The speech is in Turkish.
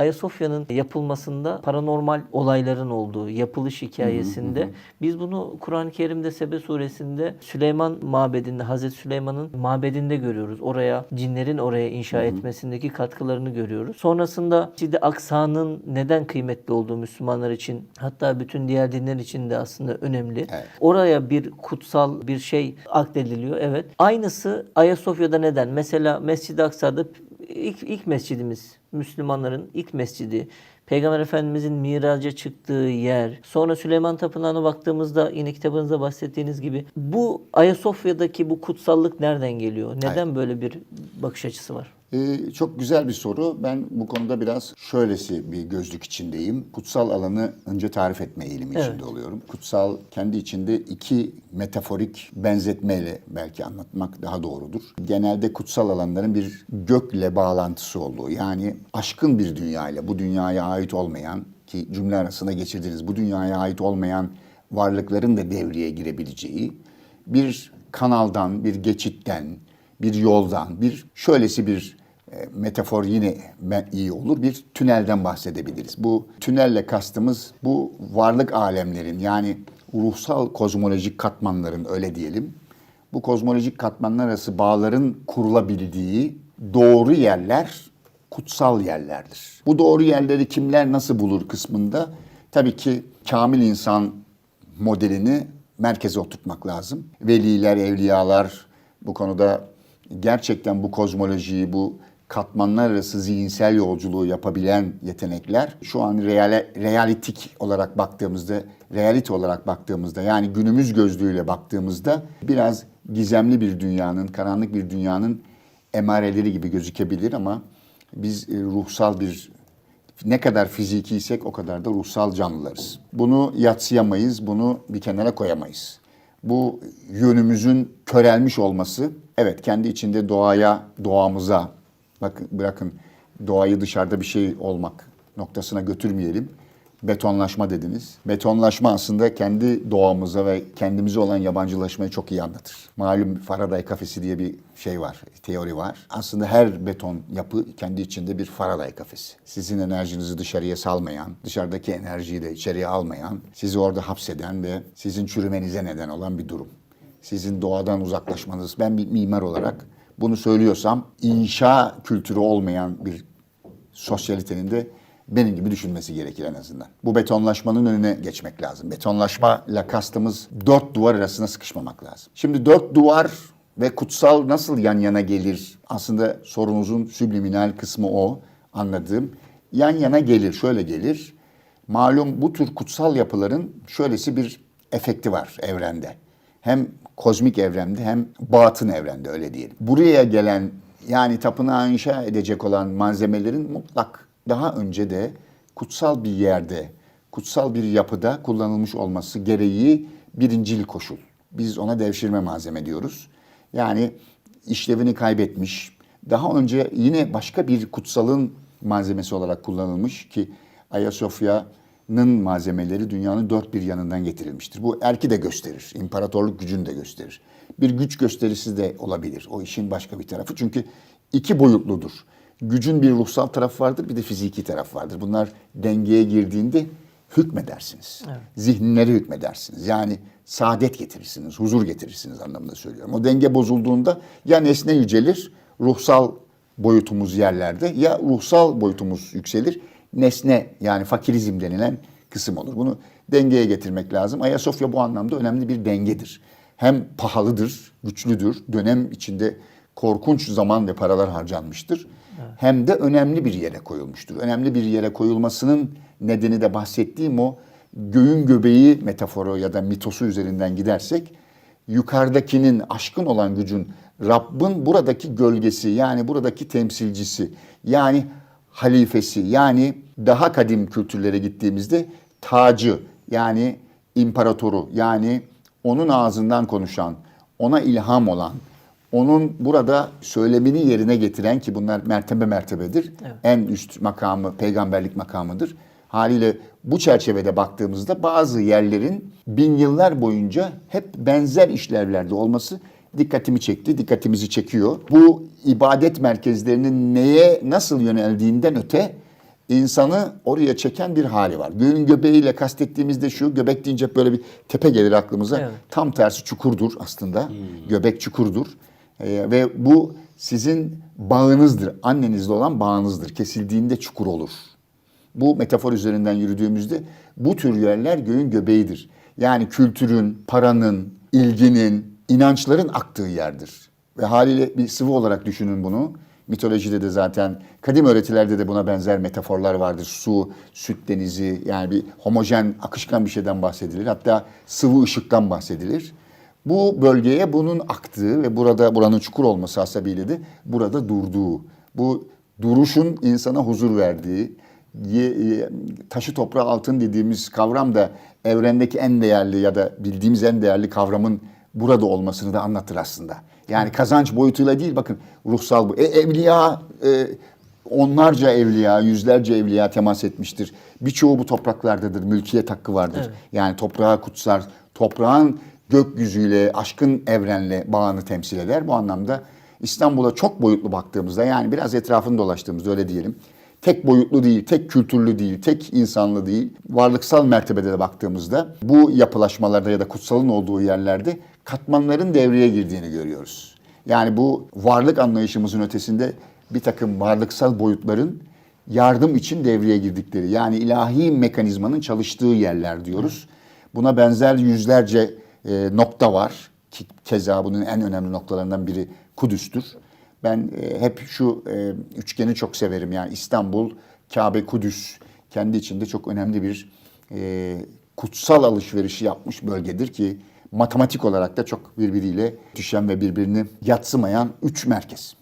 Ayasofya'nın yapılmasında paranormal olayların olduğu yapılış hikayesinde biz bunu Kur'an-ı Kerim'de Sebe suresinde Süleyman mabedinde Hazreti Süleyman'ın mabedinde görüyoruz. Oraya cinlerin oraya inşa etmesindeki katkılarını görüyoruz. Sonrasında Mescid-i Aksa'nın neden kıymetli olduğu Müslümanlar için hatta bütün diğer dinler için de aslında önemli. Evet. Oraya bir kutsal bir şey akdediliyor. Evet. Aynısı Ayasofya'da neden? Mesela Mescid-i Aksa'da ilk, ilk mescidimiz. Müslümanların ilk mescidi. Peygamber Efendimizin miraca çıktığı yer. Sonra Süleyman Tapınağı'na baktığımızda yine kitabınızda bahsettiğiniz gibi bu Ayasofya'daki bu kutsallık nereden geliyor? Neden böyle bir bakış açısı var? Ee, çok güzel bir soru. Ben bu konuda biraz şöylesi bir gözlük içindeyim. Kutsal alanı önce tarif etme eğilimi Evet. içinde oluyorum. Kutsal kendi içinde iki metaforik benzetmeyle belki anlatmak daha doğrudur. Genelde kutsal alanların bir gökle bağlantısı olduğu yani aşkın bir dünyayla bu dünyaya ait olmayan ki cümle arasında geçirdiğiniz bu dünyaya ait olmayan varlıkların da devreye girebileceği bir kanaldan, bir geçitten, bir yoldan, bir şöylesi bir metafor yine iyi olur. Bir tünelden bahsedebiliriz. Bu tünelle kastımız bu varlık alemlerin yani ruhsal kozmolojik katmanların öyle diyelim. Bu kozmolojik katmanlar arası bağların kurulabildiği doğru yerler kutsal yerlerdir. Bu doğru yerleri kimler nasıl bulur kısmında tabii ki kamil insan modelini merkeze oturtmak lazım. Veliler, evliyalar bu konuda gerçekten bu kozmolojiyi, bu katmanlar arası zihinsel yolculuğu yapabilen yetenekler şu an reale, realitik olarak baktığımızda, realite olarak baktığımızda yani günümüz gözlüğüyle baktığımızda biraz gizemli bir dünyanın, karanlık bir dünyanın emareleri gibi gözükebilir ama biz e, ruhsal bir ne kadar fizikiysek o kadar da ruhsal canlılarız. Bunu yatsıyamayız, bunu bir kenara koyamayız. Bu yönümüzün körelmiş olması, evet kendi içinde doğaya, doğamıza, bakın bırakın doğayı dışarıda bir şey olmak noktasına götürmeyelim. Betonlaşma dediniz. Betonlaşma aslında kendi doğamıza ve kendimize olan yabancılaşmayı çok iyi anlatır. Malum Faraday kafesi diye bir şey var, teori var. Aslında her beton yapı kendi içinde bir Faraday kafesi. Sizin enerjinizi dışarıya salmayan, dışarıdaki enerjiyi de içeriye almayan, sizi orada hapseden ve sizin çürümenize neden olan bir durum. Sizin doğadan uzaklaşmanız, ben bir mimar olarak bunu söylüyorsam inşa kültürü olmayan bir sosyalitenin de benim gibi düşünmesi gerekir en azından. Bu betonlaşmanın önüne geçmek lazım. Betonlaşmayla kastımız dört duvar arasına sıkışmamak lazım. Şimdi dört duvar ve kutsal nasıl yan yana gelir? Aslında sorunuzun subliminal kısmı o anladığım. Yan yana gelir, şöyle gelir. Malum bu tür kutsal yapıların şöylesi bir efekti var evrende. Hem kozmik evrende hem batın evrende öyle diyelim. Buraya gelen yani tapınağı inşa edecek olan malzemelerin mutlak daha önce de kutsal bir yerde, kutsal bir yapıda kullanılmış olması gereği birincil koşul. Biz ona devşirme malzeme diyoruz. Yani işlevini kaybetmiş, daha önce yine başka bir kutsalın malzemesi olarak kullanılmış ki Ayasofya'nın malzemeleri dünyanın dört bir yanından getirilmiştir. Bu erki de gösterir, imparatorluk gücünü de gösterir. Bir güç gösterisi de olabilir. O işin başka bir tarafı. Çünkü iki boyutludur. Gücün bir ruhsal tarafı vardır, bir de fiziki taraf vardır. Bunlar dengeye girdiğinde hükmedersiniz. Zihinlere hükmedersiniz. Yani saadet getirirsiniz, huzur getirirsiniz anlamında söylüyorum. O denge bozulduğunda ya nesne yücelir, ruhsal boyutumuz yerlerde ya ruhsal boyutumuz yükselir. Nesne yani fakirizm denilen kısım olur. Bunu dengeye getirmek lazım. Ayasofya bu anlamda önemli bir dengedir. Hem pahalıdır, güçlüdür. Dönem içinde korkunç zaman ve paralar harcanmıştır. Hem de önemli bir yere koyulmuştur. Önemli bir yere koyulmasının nedeni de bahsettiğim o göğün göbeği metaforu ya da mitosu üzerinden gidersek yukarıdakinin aşkın olan gücün Rabbin buradaki gölgesi yani buradaki temsilcisi yani halifesi yani daha kadim kültürlere gittiğimizde tacı yani imparatoru yani onun ağzından konuşan, ona ilham olan, onun burada söylemini yerine getiren ki bunlar mertebe mertebedir. En üst makamı peygamberlik makamıdır. Haliyle bu çerçevede baktığımızda bazı yerlerin bin yıllar boyunca hep benzer işlevlerde olması dikkatimi çekti, dikkatimizi çekiyor. Bu ibadet merkezlerinin neye nasıl yöneldiğinden öte insanı oraya çeken bir hali var. Göğün göbeğiyle kastettiğimizde şu, göbek deyince böyle bir tepe gelir aklımıza. Evet. Tam tersi çukurdur aslında. Göbek çukurdur. Ee, ve bu sizin bağınızdır. Annenizle olan bağınızdır. Kesildiğinde çukur olur. Bu metafor üzerinden yürüdüğümüzde bu tür yerler göğün göbeğidir. Yani kültürün, paranın, ilginin, inançların aktığı yerdir. Ve haliyle bir sıvı olarak düşünün bunu. Mitolojide de zaten kadim öğretilerde de buna benzer metaforlar vardır. Su, süt denizi yani bir homojen, akışkan bir şeyden bahsedilir. Hatta sıvı ışıktan bahsedilir. Bu bölgeye bunun aktığı ve burada buranın çukur olması hasebiyle de burada durduğu. Bu duruşun insana huzur verdiği, taşı toprağı altın dediğimiz kavram da evrendeki en değerli ya da bildiğimiz en değerli kavramın burada olmasını da anlatır aslında. Yani kazanç boyutuyla değil bakın ruhsal bu. E, evliya e, onlarca evliya, yüzlerce evliya temas etmiştir. Birçoğu bu topraklardadır. Mülkiyet hakkı vardır. Yani toprağa kutsar, toprağın gökyüzüyle, aşkın evrenle bağını temsil eder. Bu anlamda İstanbul'a çok boyutlu baktığımızda yani biraz etrafını dolaştığımızda öyle diyelim. Tek boyutlu değil, tek kültürlü değil, tek insanlı değil, varlıksal mertebede de baktığımızda bu yapılaşmalarda ya da kutsalın olduğu yerlerde katmanların devreye girdiğini görüyoruz. Yani bu varlık anlayışımızın ötesinde bir takım varlıksal boyutların yardım için devreye girdikleri yani ilahi mekanizmanın çalıştığı yerler diyoruz. Buna benzer yüzlerce e, nokta var. Ki, keza bunun en önemli noktalarından biri Kudüs'tür. Ben e, hep şu e, üçgeni çok severim. Yani İstanbul, Kabe, Kudüs kendi içinde çok önemli bir e, kutsal alışverişi yapmış bölgedir ki matematik olarak da çok birbiriyle düşen ve birbirini yatsımayan üç merkez.